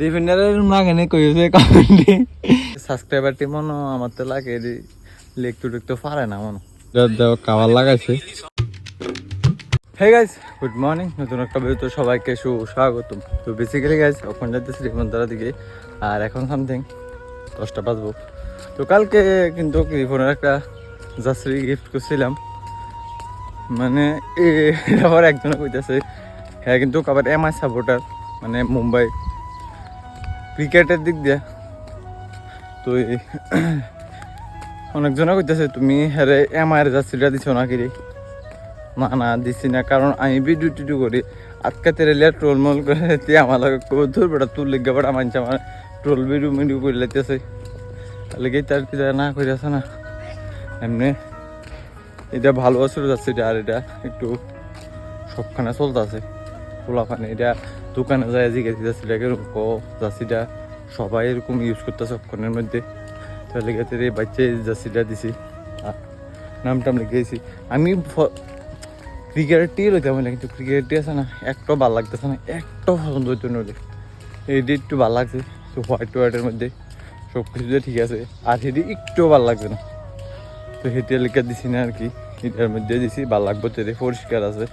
রিফিনারের মাগানে কইছে কমেন্টে সাবস্ক্রাইবার টি মনো আমার তো লাগে লেখতে টেকতে পারে না মনো দাও কাবার লাগাইছে হে গাইস গুড মর্নিং নতুন একটা ভিডিও সবাইকে সুস্বাগতম তো বেসিক্যালি গাইস এখন যাচ্ছে শ্রীমন্তরা দিকে আর এখন সামথিং দশটা বাজবো তো কালকে কিন্তু রিফোনের একটা জাসরি গিফট করছিলাম মানে আবার একজনে কইতেছে হ্যাঁ কিন্তু আবার এম আই সাপোর্টার মানে মুম্বাই ক্রিকেটের দিক দিয়ে। তো অনেকজনে কইতেছে, তুমি হ্যারে এম আইয়ের জার্সিটা দিছো না কিরে না না, দিছি না, কারণ আমি ভিডিও টিডিও করি। আজকে তেরেলিয়া ট্রোল মল করে আমার লাগে ধর বেটা তোর লেগে বেটা মানছে আমার ট্রোল ভিডিও মিডিও করে লাইতেছে। কি তার কি না করে আছে না। এমনি এটা ভালো আসলে যাচ্ছে এটা আর এটা একটু সবখানে চলতেছে। পোলাখানে এটা দোকানে যায় জিজ্ঞেস যাচ্ছে এটা কীরকম ক জার্সিটা সবাই এরকম ইউজ করতেছে সবক্ষণের মধ্যে। তাহলে গেছে রে বাচ্চা জার্সিটা দিছি। নাম টাম লিখেছি আমি ক্রিকেটটি লইতাম বলে কিন্তু ক্রিকেটটি আছে না, একটাও ভালো লাগতেছে না, একটাও পছন্দ হইতো নদী এইটি একটু ভালো লাগছে, তো হোয়াইট হোয়াইটের মধ্যে সব কিছুতে ঠিক আছে, আর সেটি একটুও ভালো লাগছে না। তো সেটা লিখে দিছি না আর কি, এটার মধ্যে দিছি, ভালো লাগবে তো পরিষ্কার আছে।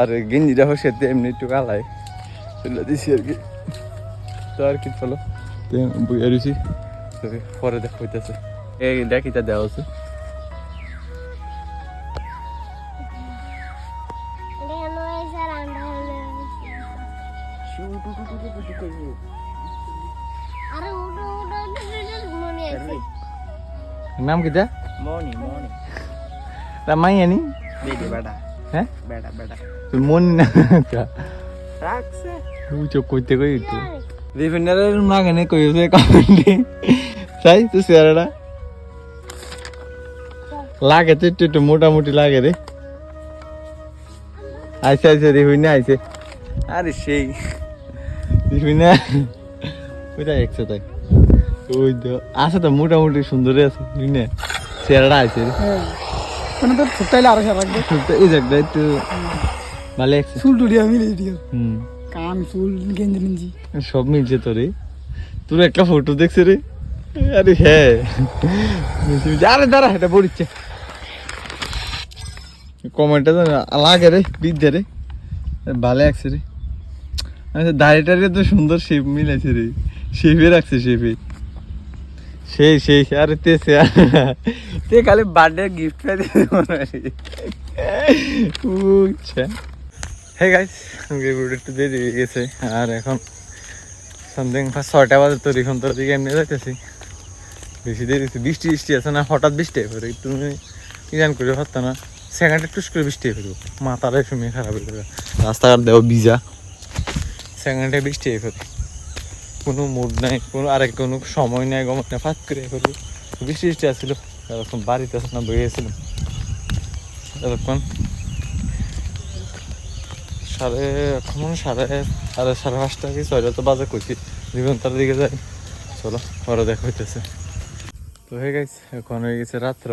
আর গেঞ্জিটা সেতে এমনি একটু কালাই সেটা দিছি আর কি তো আর কি বইয়া রয়েছি তো পরে দেখা হইতেছে এই দেখিটা দেওয়া আছে মনে নাম কিটা মনি মনি রামাইয়ানি বেডি বেটা হ্যাঁ বেটা বেটা তুই মন না রাখছে চোখ কইতে কই তো রিফিনারের মাগানে কইছে কমেন্টে তাই তুই চেহারাটা লাগে তো একটু একটু মোটামুটি লাগে রে আইসে আইসে রিফিনা আইসে আরে সেই রিফিনা ওইটা একশো তাই ওই তো আছে তো মোটামুটি সুন্দরই আছে রিফিনা চেহারাটা আইসে রে মানে তোর ছোট্টাইলে আরও সারা তো এই জায়গাটা একটু ভালো একশো চুল টুলিয়া মিলে দিও হুম কান, চুল গেঞ্জি গেঞ্জি সব মিলছে তো রে তোর একটা ফটো দেখছে রে। আরে হ্যাঁ। আরে দাঁড়া, এটা পড়িচ্ছে। কমেন্টটা তো লাগে রে বিদ্যে রে। ভালো লাগছে রে। আচ্ছা দাড়িটারে তো সুন্দর শেপ মিলেছে রে। শেপে রাখছে শেপে সেই সেই, আরে তে, সে। তে খালি বার্থডে গিফট পেয়ে হয় বুঝছে হে গাইস আমাকে ভিডিও একটু দেরি হয়ে গেছে। আর এখন সামথিং ছয়টা বাজে তো এখন তোর দিকে এমনি যাইতেছি। বেশি দেরি বৃষ্টি বৃষ্টি আছে না? হঠাৎ বৃষ্টি হয়ে পড়ে। তুমি কি জান করে পারতো না। সেকেন্ডে টুস করে বৃষ্টি হয়ে পড়ব মাথাটাই সময় খারাপ হয়ে যাবে রাস্তাঘাট দেওয়া ভিজা। সেকেন্ডে বৃষ্টি হয়ে পড়ে। কোনো মুড নাই, কোনো আরেক কোনো সময় নাই গমত না, ফাঁক করে পড়ব বৃষ্টি বৃষ্টি আসছিল এরকম বাড়িতে না বইয়েছিলাম এরকম সাড়ে এখন সাড়ে সাড়ে সাড়ে পাঁচটা কি ছয়টা তো বাজে কইছি জীবন তার দিকে যাই চলো পরে দেখা হইতেছে তো হয়ে গেছে এখন হয়ে গেছে রাত্র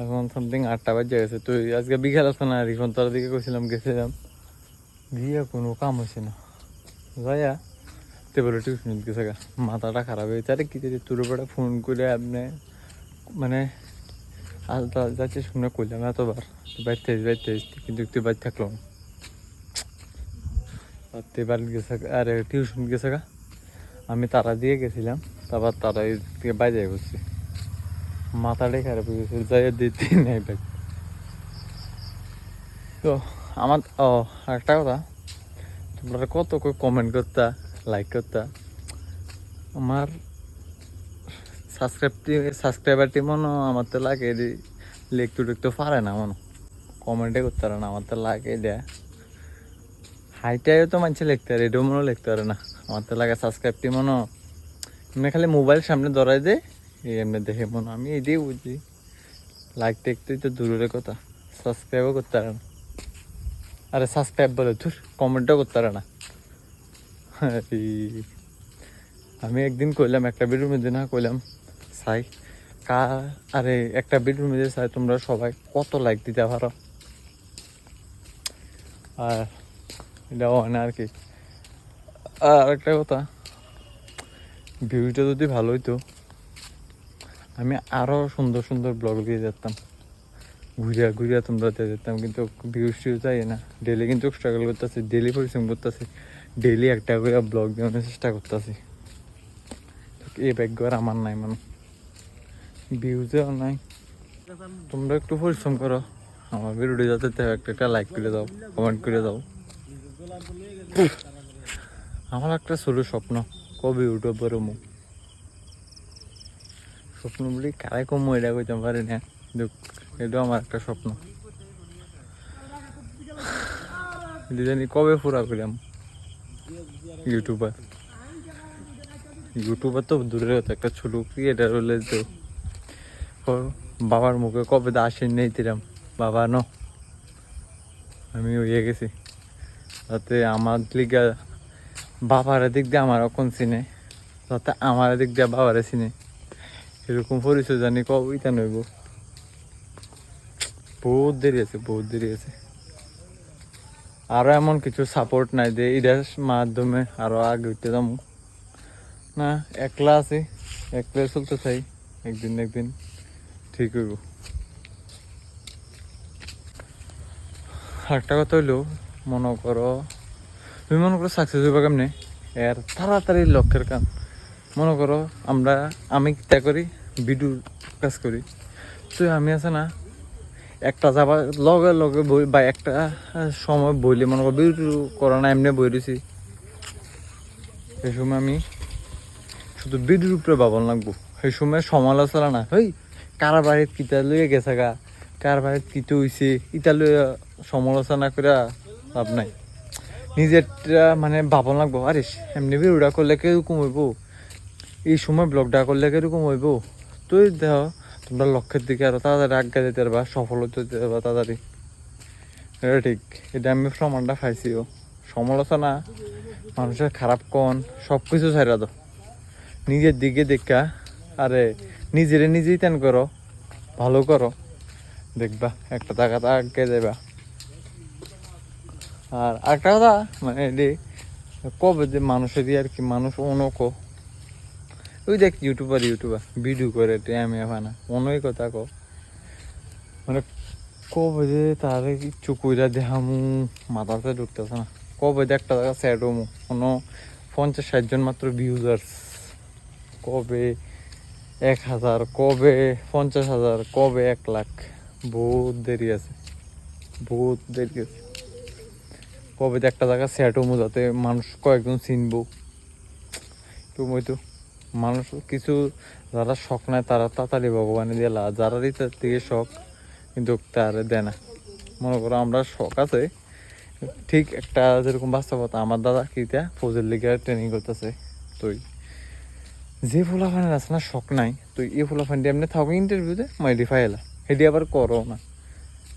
এখন সামথিং আটটা বাজে গেছে তো আজকে বিকেল আছে না রিখন তার দিকে কইছিলাম গেছিলাম গিয়ে কোনো কাম হয়েছে না যাইয়া টেবিলে টিউশন গেছে মাথাটা খারাপ হয়েছে আরে কি যে তোর উপরে ফোন করে আপনি মানে আলাদা যাচ্ছে শুনে করলাম এতবার বাইতে বাইতে কিন্তু একটু বাইতে থাকলাম গেছে আরে টিউশন গেছে গা। আমি তারা দিয়ে গেছিলাম, তারপর তারা এই থেকে বাইরে করছি মাথাটাই খারাপ হয়ে গেছে, যাই দিতে নেই ব্যাগ তো আমার ও একটা কথা, তোমরা কত কমেন্ট করতা লাইক করতা। আমার সাবস্ক্রাইব সাবস্ক্রাইবার টি মনে আমার তো লাগে লিখতে টিখতে পারে না মনে কমেন্টে করতে পারে না, আমার তো লাগে দেয় হাইটাইও তো মানুষ লিখতে পারে এটাও লিখতে পারে না। আমার তো লাগে সাবস্ক্রাইব টি মনে এমনি খালি মোবাইল সামনে ধরাই দে, এই এমনি দেখে মনে আমি এটাই বুঝি। লাইক টেকতেই তো দূরের কথা সাবস্ক্রাইবও করতে পারে না। আরে সাবস্ক্রাইব বলে ধুর কমেন্টও করতে পারে না। আমি একদিন কইলাম, একটা বেডরুমে দিন না কইলাম, সাই, কা, আরে একটা বেডরুমে যে চাই তোমরা সবাই কত লাইক দিতে পারো? আর এটা হয় না আর কি। আর একটা কথা, ভিউটা যদি ভালো হইতো, আমি আরও সুন্দর সুন্দর ব্লগ দিয়ে যেতাম। ঘুরিয়া ঘুরিয়া তোমরা যেতাম, কিন্তু ভিউজ টিউ চাই না। ডেলি কিন্তু স্ট্রাগল করতেছি ডেলি পরিশ্রম করতেছি ডেলি একটা করে ব্লগ দেওয়ানোর চেষ্টা করতেছি। এই ভাগ্য আর আমার নাই মানে। ভিউজেও নাই। তোমরা একটু পরিশ্রম করো। আমার ভিডিওটি যাতে একটা একটা লাইক করে দাও কমেন্ট করে দাও। আমার একটা ছোট স্বপ্ন। কবে উঠো বেরোমো স্বপ্ন বলি, কারে কম এটা কইতে পারি না। এটাও আমার একটা স্বপ্ন। এটা জানি কবে পুরা করিলাম ইউটিউবার। ইউটিউবার তো দূরের কথা, একটা ছোট ক্রিয়েটার হলে তো। বাবার মুখে কবে তো আসেন নেই তিরাম বাবা, ন। আমি হয়ে গেছি। তাতে আমার লিগা বাবার দিক দিয়ে আমার এখন চিনে যাতে আমার দিক দিয়ে বাবারে চিনে। এরকম পরিচয় জানি কবিতা নইব বহুত দেরি আছে, বহুত দেরি আছে। আরও এমন কিছু সাপোর্ট নাই যে এটার মাধ্যমে আরও আগে উঠতে না, একলা আছি একলা চলতে চাই, একদিন একদিন ঠিক হইব। একটা কথা হইল মনে করো তুমি মনে করো সাকসেস হইবা কেমনে? এর তাড়াতাড়ি লক্ষ্যের কাম। মনে করো আমরা, আমি তা করি? ভিডিও কাজ করি। তো আমি আছে না, একটা যাবা, লগে লগে বই বা একটা সময় বইলে মনে করো ভিডিও করা না, এমনি বই দিছি। সেই সময় আমি শুধু ভিডিওর উপরে ভাবন লাগবো। সেই সময় সমালোচনা না। হই কার বাড়িত কিতা লইয়া গেছে গা? কার বাড়িত কিতো হইছে? ইটা লইয়া সমালোচনা করে লাভ নাই। নিজেরটা মানে ভাবন লাগবো, আরে এমনি বি ভিডিওটা করলে কীরকম হইব? এই সময় ব্লগটা করলে কীরকম হইব? তুই দেহ তোমরা লক্ষ্যের দিকে আরও তাড়াতাড়ি আজ্ঞা দিতে পারবা সফল হতে দিতে পারবা তাড়াতাড়ি। এটা ঠিক। এটা আমি প্রমাণটা পাইছিও সমালোচনা, মানুষের খারাপ কন সব কিছু ছাড়া দাও। নিজের দিকে দেখা, আরে নিজেরে নিজেই তেন করো, ভালো করো। দেখবা, একটা জায়গাতে আগে যাবা আর একটা কথা মানে কবে যে মানুষের আর কি, মানুষ অনক। ওই দেখ ইউটিউবার ইউটিউবার ভিডিও করে আমি না, অনই কথা কো মানে কবে যে তার ইচ্ছু কইরা দেখামু মাথাতে ঢুকতেছে না। কবে যে একটা জায়গা স্যাড হমু, কোনো পঞ্চাশ ষাটজন মাত্র ভিউজার্স কবে এক হাজার, কবে পঞ্চাশ হাজার, কবে এক লাখ। বহুত দেরি আছে, বহুত দেরি আছে। যে একটা জায়গা সেট হমু যাতে মানুষ কয়েকজন চিনবো। তো মানুষ কিছু যারা শখ নাই তারা তাড়াতাড়ি ভগবানে দিলা যারা তার থেকে শখ কিন্তু তার দেয় না। মনে করো আমরা শখ আছে, ঠিক একটা যেরকম বাস্তবতা, আমার দাদা কিটা ফৌজের লিগে ট্রেনিং করতেছে। তুই যে ফুলাফানের আছে না, শখ নাই তুই এই ফুলাফানটি এমনি থাকো ইন্টারভিউতে মডিফাই এলা সেটি আবার করো না।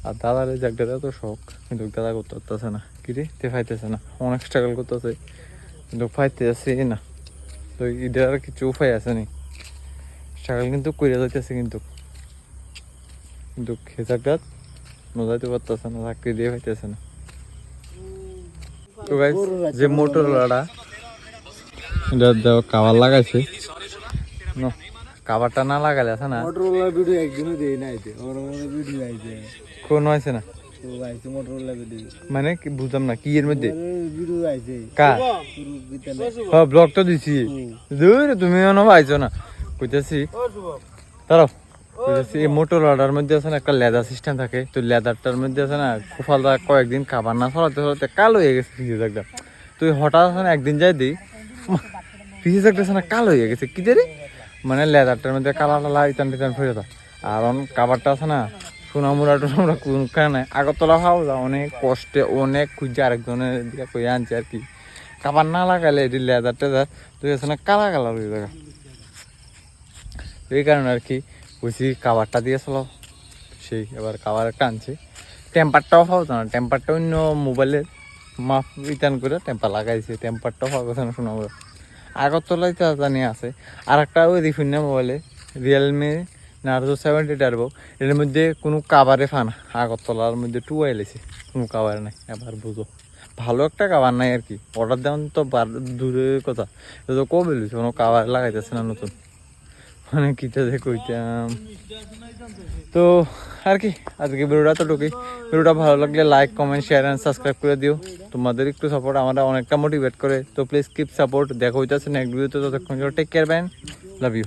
আর দাদার এই জায়গাটা তো শখ, কিন্তু দাদা করতে পারতেছে না। কি রে? তে ফাইতেছে না। অনেক স্ট্রাগল করতেছে, কিন্তু ফাইতেছে না। তো এটার আর কিছু উপায় আছে নি। স্ট্রাগল কিন্তু কইরা যাইতেছে কিন্তু। কিন্তু খেজাকটাত মজাইতে পারতেছে না, চাকরি দিয়ে পাইতেছে না। তো গাইস যে মোটর লাড়া এটা দেও কাবার লাগাইছে। ন কাবারটা না লাগালে আছে না। মোটরোলা ভিডিও একদিনও দেই নাই তে, ওর ভিডিও আইছে কোন হয়েছে না? মানে কি বুঝলাম না কি এর মধ্যে? বিদ্যালয়। হ্যাঁ ব্লগ তো দিছি দূর তুমি আইছো না। কইতেছি তারাও কইতেছি এই মোটর অর্ডার মধ্যে আছে না একটা লেদার সিস্টেম থাকে। তো লেদারটার মধ্যে আছে না কুফালদা কয়েকদিন খাবার না চলাতে চলাতে কালো হয়ে গেছে পিছিয়ে থাকতে তুই হঠাৎ আছে না একদিন যাই দিই পিছিয়ে থাকতেছে না কালো হয়ে গেছে। কি দেরি মানে লেদারটার মধ্যে কালা টালা ইতান টিতান ফিরে আর কাবারটা আছে না সোনামুড়া টোনামুড়া কোনখানে আগরতলা খাও যা অনেক কষ্টে, অনেক খুঁজছে আরেকজনের দিকে কই আনছে আর কি। কাবার না লাগালে এটি লেদার টেদার তুই আছে না কালা কালার হয়ে যাবে এই কারণে আর কি বুঝছি কাবারটা দিয়ে চলো। সেই এবার কাবার একটা আনছি। টেম্পারটাও পাওয়া না, টেম্পারটা অন্য মোবাইলের মাপ রিটার্ন করে টেম্পার লাগাইছে, টেম্পারটাও পাওয়া গেছে না শোনা আগরতলায় তো জানি আছে আর একটা ওই দেখুন না মোবাইলে রিয়েলমি নার্জো সেভেন্টি টার্বো এর মধ্যে কোনো কাবারে ফান আগরতলার মধ্যে টু আইলেছে কোনো কাবার নাই, এবার বুঝো। ভালো একটা খাবার নাই আর কি অর্ডার দেওয়ান তো দূরের কথা। এটা তো কবে লইছে, কোনো খাবার লাগাইতেছে না নতুন। মানে কিটা যে তো আর কি, আজকে ভিডিওটা তো ঢুকি ভিডিওটা ভালো লাগলে like comment share and subscribe করে দিও। তোমাদের একটু সাপোর্ট আমরা অনেকটা মোটিভেট করে। তো প্লিজ কিপ সাপোর্ট দেখা হইতেছে নেক্সট ভিডিওতে ততক্ষণ take care bye love you